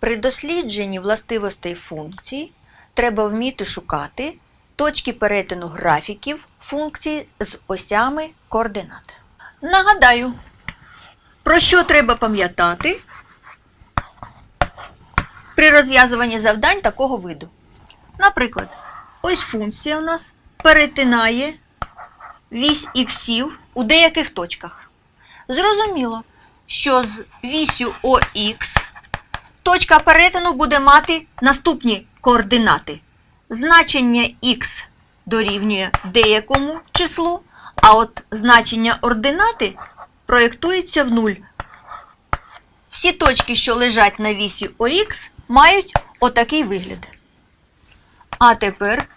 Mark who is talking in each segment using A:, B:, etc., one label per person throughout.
A: При дослідженні властивостей функцій треба вміти шукати точки перетину графіків функцій з осями координат. Нагадаю, про що треба пам'ятати при розв'язуванні завдань такого виду. Наприклад, ось функція у нас перетинає вісь іксів у деяких точках. Зрозуміло, що з вісю ОХ точка перетину буде мати наступні координати. Значення х дорівнює деякому числу, а от значення ординати проєктується в нуль. Всі точки, що лежать на вісі ОХ, мають отакий вигляд. А тепер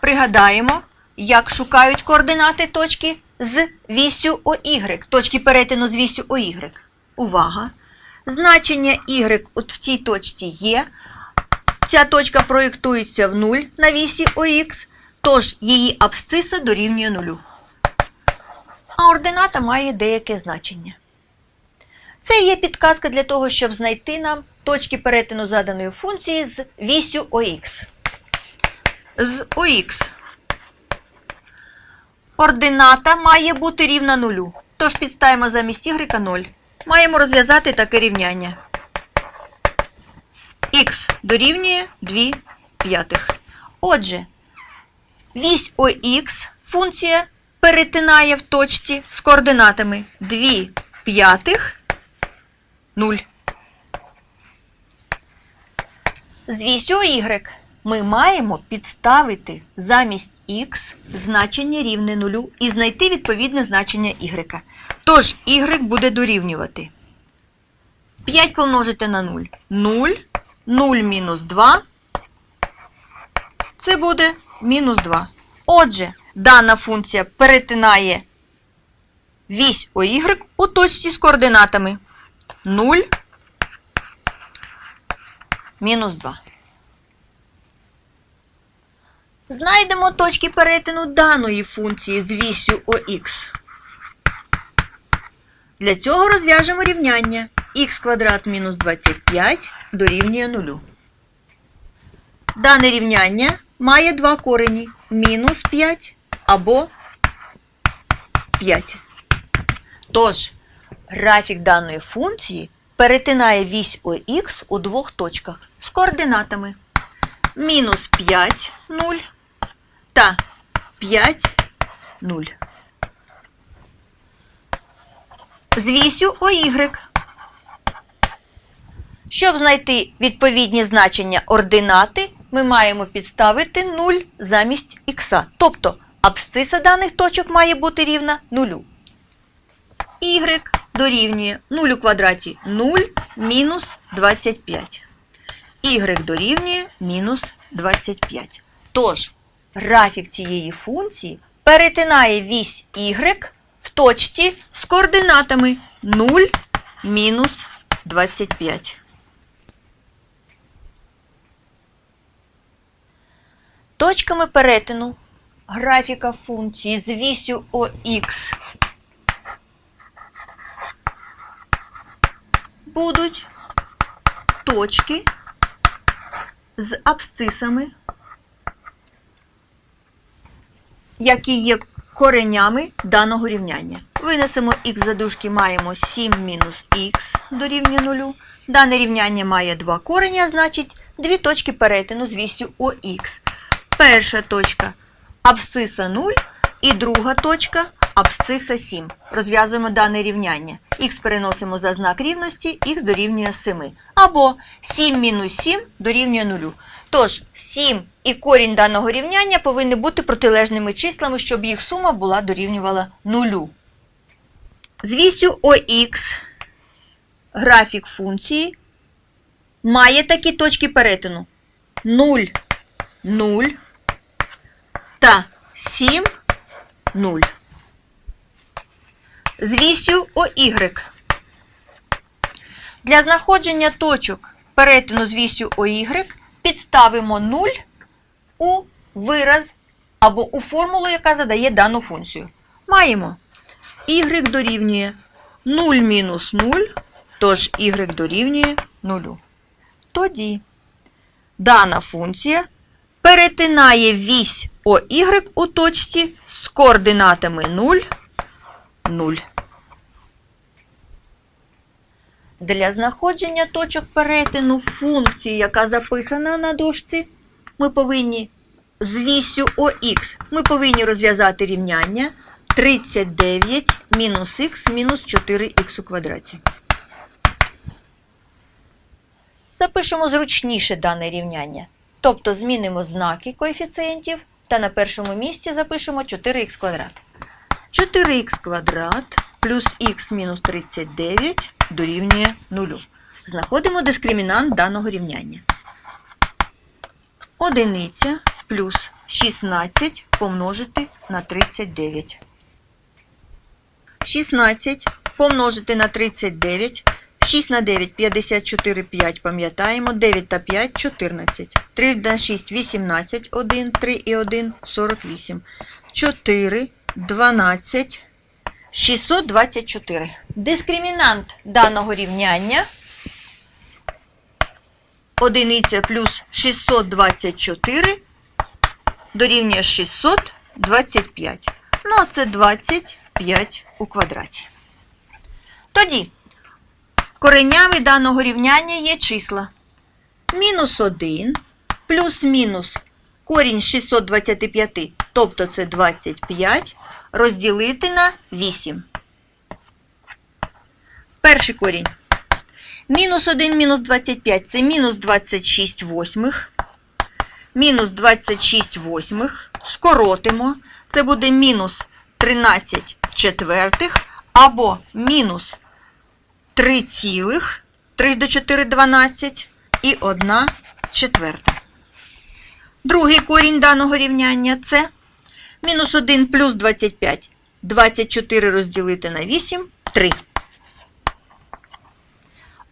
A: пригадаємо, як шукають координати точки з вісю ОY, точки перетину з вісю ОY. Увага! Значення y от в цій точці є. Ця точка проєктується в 0 на вісі ОХ, тож її абсциса дорівнює нулю. А ордината має деяке значення. Це є підказка для того, щоб знайти нам точки перетину заданої функції з вісю ОХ. З ОХ ордината має бути рівна нулю. Тож підставимо замість y 0. Маємо розв'язати таке рівняння. Х дорівнює 2 п'ятих. Отже, вісь ОХ функція перетинає в точці з координатами 2 п'ятих 0. З вісю y ми маємо підставити замість х значення рівне нулю і знайти відповідне значення y. Тож y буде дорівнювати 5 помножити на 0. 0, 0 мінус 2. Це буде мінус 2. Отже, дана функція перетинає вісь ОY у точці з координатами 0, мінус 2. Знайдемо точки перетину даної функції з вісю ОХ. Для цього розв'яжемо рівняння х квадрат мінус 25 дорівнює 0. Дане рівняння має два корені мінус 5 або 5. Тож, графік даної функції перетинає вісь ОХ у двох точках з координатами мінус 5 0 та 5 0. З вісю ОY. Щоб знайти відповідні значення ординати, ми маємо підставити 0 замість х. Тобто абсциса даних точок має бути рівна 0. y дорівнює 0 у квадраті 0 мінус 25. y дорівнює мінус 25. Тож, графік цієї функції перетинає вісь y в точці з координатами 0 мінус 25. Точками перетину графіка функції з вісю ОХ будуть точки з абсцисами, які є коренями даного рівняння. Винесемо х за дужки, маємо 7 мінус х дорівнює 0. Дане рівняння має два кореня, значить дві точки перетину з вісю ОХ. Перша точка абсциса 0 і друга точка абсциса 7. Розв'язуємо дане рівняння. Х переносимо за знак рівності, х дорівнює 7. Або 7 мінус 7 дорівнює 0. Тож 7 і корінь даного рівняння повинні бути протилежними числами, щоб їх сума була дорівнювала 0. З вісю ОХ графік функції має такі точки перетину 0, 0 та 7, 0. З вісю ОY. Для знаходження точок перетину з вісю ОY підставимо 0 у вираз або у формулу, яка задає дану функцію. Маємо y дорівнює 0 мінус 0, тож y дорівнює 0. тоді дана функція перетинає вісь ОY у точці з координатами 0, 0. Для знаходження точок перетину функції, яка записана на дошці, ми повинні з вісю ОХ ми повинні розв'язати рівняння 39 мінус х мінус 4х у квадраті. Запишемо зручніше дане рівняння. Тобто змінимо знаки коефіцієнтів та на першому місці запишемо 4х квадрат. 4х квадрат плюс х мінус 39 дорівнює 0. Знаходимо дискримінант даного рівняння. Одиниця плюс 16 помножити на 39. 16 помножити на 39. 6 на 9 – 54, 5, пам'ятаємо, 9 та 5 – 14. 3 на 6 – 18, 1, 3 і 1 – 48. 4, 12, 624. Дискримінант даного рівняння одиниця плюс 624 дорівнює 625. Ну, а це 25 у квадраті. Тоді коренями даного рівняння є числа. Мінус 1 плюс-мінус корінь 625, тобто це 25, розділити на 8. Перший корінь. Мінус 1 мінус 25 це мінус 26 восьмих. Мінус 26 восьмих. Скоротимо. Це буде мінус 13 четвертих або мінус 3 цілих, 3 до 4 – 12 і 1 четверта. Другий корінь даного рівняння це мінус 1 плюс 25. 24 розділити на 8 – 3.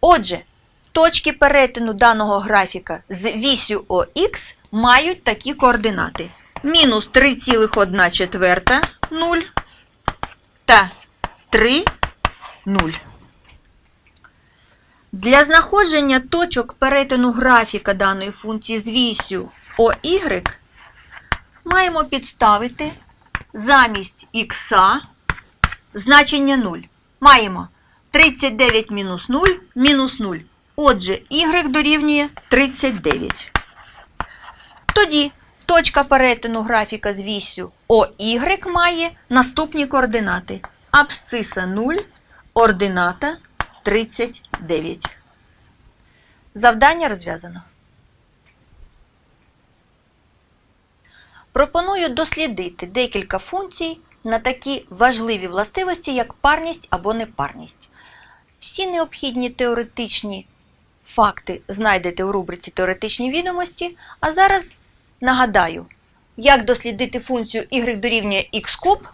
A: Отже, точки перетину даного графіка з вісю ОХ мають такі координати. Мінус 3,1 четверта 0 та 3 0. Для знаходження точок перетину графіка даної функції з вісю ОY маємо підставити замість х значення 0. Маємо 39 мінус 0 мінус 0. Отже, y дорівнює 39. Тоді точка перетину графіка з вісю ОY має наступні координати. Абсциса 0, ордината 39. Завдання розв'язано. Пропоную дослідити декілька функцій на такі важливі властивості, як парність або непарність. Всі необхідні теоретичні факти знайдете у рубриці Теоретичні відомості. А зараз нагадаю, як дослідити функцію y дорівнює x куб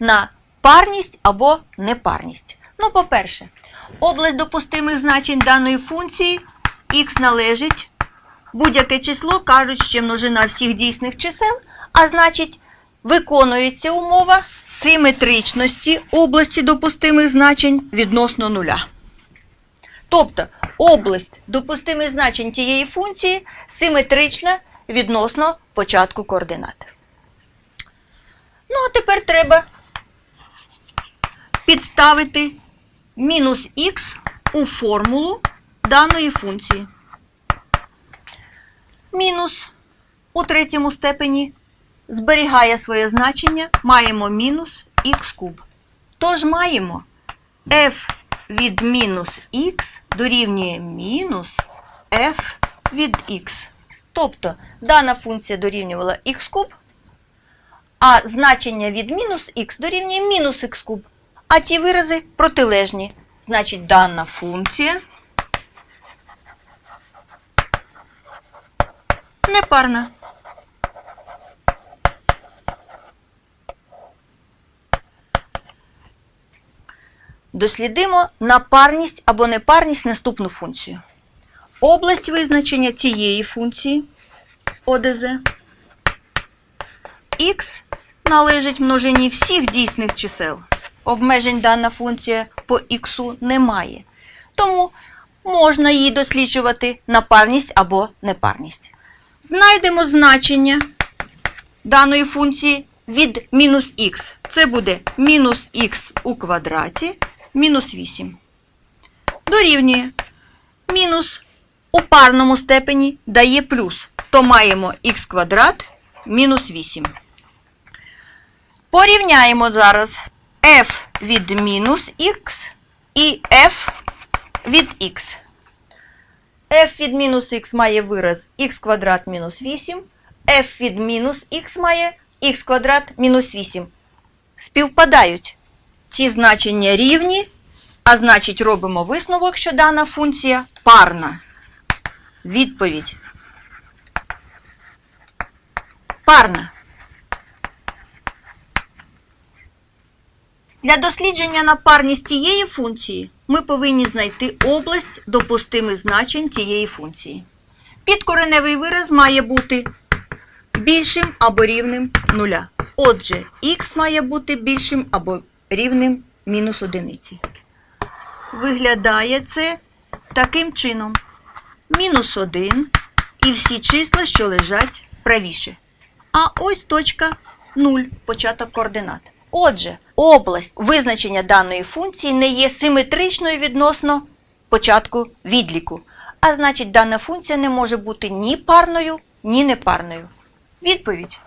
A: на парність або непарність. Ну, по-перше, область допустимих значень даної функції x належить будь-яке число, кажуть, що множина всіх дійсних чисел, а значить, виконується умова симетричності області допустимих значень відносно нуля. Тобто область допустимих значень тієї функції симетрична відносно початку координат. Ну, а тепер треба підставити мінус х у формулу даної функції. Мінус у третьому степені зберігає своє значення, маємо мінус х куб. Тож маємо f від мінус х дорівнює мінус f від х. Тобто дана функція дорівнювала х куб, а значення від мінус х дорівнює мінус х куб. А ці вирази протилежні. Значить, дана функція непарна. Дослідимо на парність або непарність наступну функцію. Область визначення цієї функції ОДЗ х належить множині всіх дійсних чисел. Обмежень дана функція по х немає. Тому можна її досліджувати на парність або непарність. Знайдемо значення даної функції від мінус х. Це буде мінус х у квадраті мінус 8. Дорівнює. Мінус у парному степені дає плюс. То маємо х квадрат мінус 8. Порівняємо зараз f від мінус х і f від х. f від мінус х має вираз х квадрат мінус 8, f від мінус х має х квадрат мінус 8. Співпадають. Ці значення рівні, а значить робимо висновок, що дана функція парна. Відповідь. Парна. Для дослідження на парність цієї функції ми повинні знайти область допустимих значень тієї функції. Підкореневий вираз має бути більшим або рівним нуля. Отже, х має бути більшим або рівним мінус одиниці. Виглядає це таким чином. Мінус 1 і всі числа, що лежать правіше. А ось точка 0, початок координат. Отже, область визначення даної функції не є симетричною відносно початку відліку. А значить, дана функція не може бути ні парною, ні непарною. Відповідь.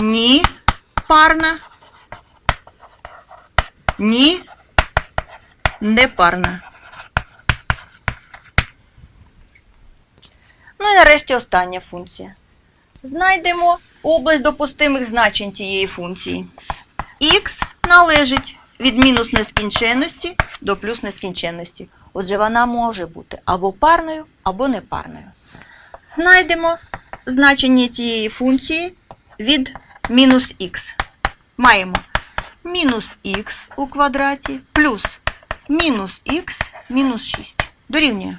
A: Ні парна. Ні непарна. Ну і нарешті остання функція. Знайдемо область допустимих значень тієї функції. Х належить від мінус нескінченності до плюс нескінченності. Отже, вона може бути або парною, або непарною. Знайдемо значення цієї функції від мінус х. Маємо мінус х у квадраті плюс мінус х мінус 6. Дорівнює.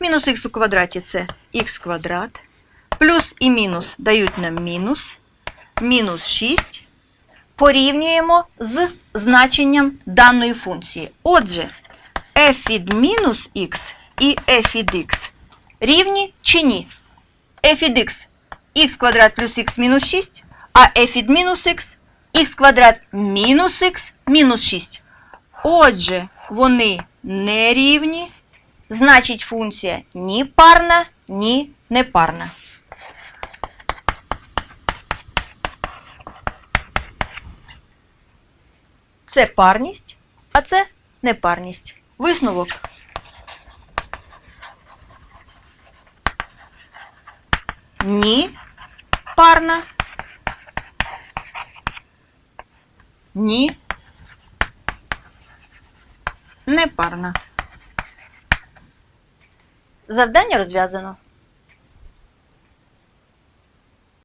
A: Мінус х у квадраті це х квадрат. Плюс і мінус дають нам мінус. Мінус 6. Порівнюємо з значенням даної функції. Отже, f від мінус х і f від х рівні чи ні? f від х х квадрат плюс х мінус 6, а f від мінус х х квадрат мінус х мінус 6. Отже, вони не рівні. Значить, функція ні парна, ні непарна. Це парність, а це непарність. Висновок. Ні парна. Ні. Непарна. Завдання розв'язано.